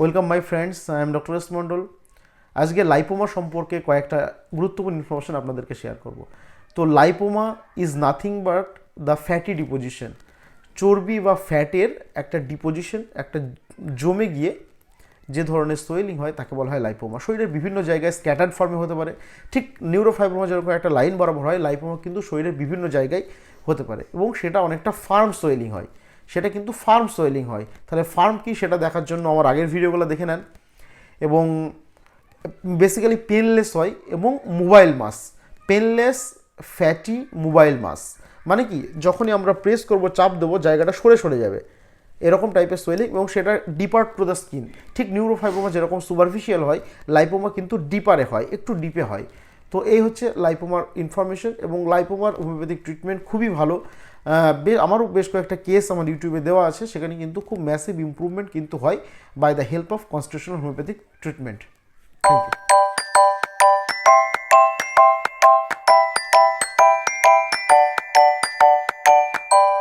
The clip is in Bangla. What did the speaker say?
Welcome my friends I am doctor S Mondal আজকে লাইপোমা সম্পর্কে কয়েকটা গুরুত্বপূর্ণ ইনফরমেশন আপনাদেরকে শেয়ার করব। তো lipoma is nothing but the fatty deposition চর্বি বা ফ্যাটের একটা ডিপোজিশন একটা জমে গিয়ে যে ধরনের সোয়েলিং হয়, তাকে বলা হয় লাইপোমা শরীরের বিভিন্ন জায়গায় স্ক্যাটার্ড ফর্মে হতে পারে। ঠিক নিউরোফাইব্রোমা যেরকম একটা লাইন বরাবর হয় লাইপোমা কিন্তু শরীরের বিভিন্ন জায়গায় হতে পারে এবং সেটা অনেকটা ফার্ম সোয়েলিং হয়। সেটা কিন্তু ফার্ম সোয়েলিং হয়। তাহলে ফার্ম কি সেটা দেখার জন্য আমার আগের ভিডিওগুলো দেখে নেন। এবং বেসিক্যালি পেনলেস হয় এবং mobile mass painless fatty mobile mass মানে কি, যখনই আমরা প্রেস করব, চাপ দেবো, জায়গাটা সরে সরে যাবে। এরকম টাইপের সোয়েলিং এবং সেটা ডিপার টু দ্য স্কিন ঠিক নিউরোফাইবোমা যেরকম সুপারফিশিয়াল হয় লাইপোমা কিন্তু ডিপারে হয়, একটু ডিপে হয়। তো এই হচ্ছে লাইপোমার ইনফরমেশন এবং লাইপোমার হোমিওপ্যাথিক ট্রিটমেন্ট খুবই ভালো। আমারও বেশ কয়েকটা কেস আমার ইউটিউবে দেওয়া আছে, সেখানে কিন্তু খুব ম্যাসিভ ইম্প্রুভমেন্ট কিন্তু হয় by the help of constitutional homeopathic treatment thank you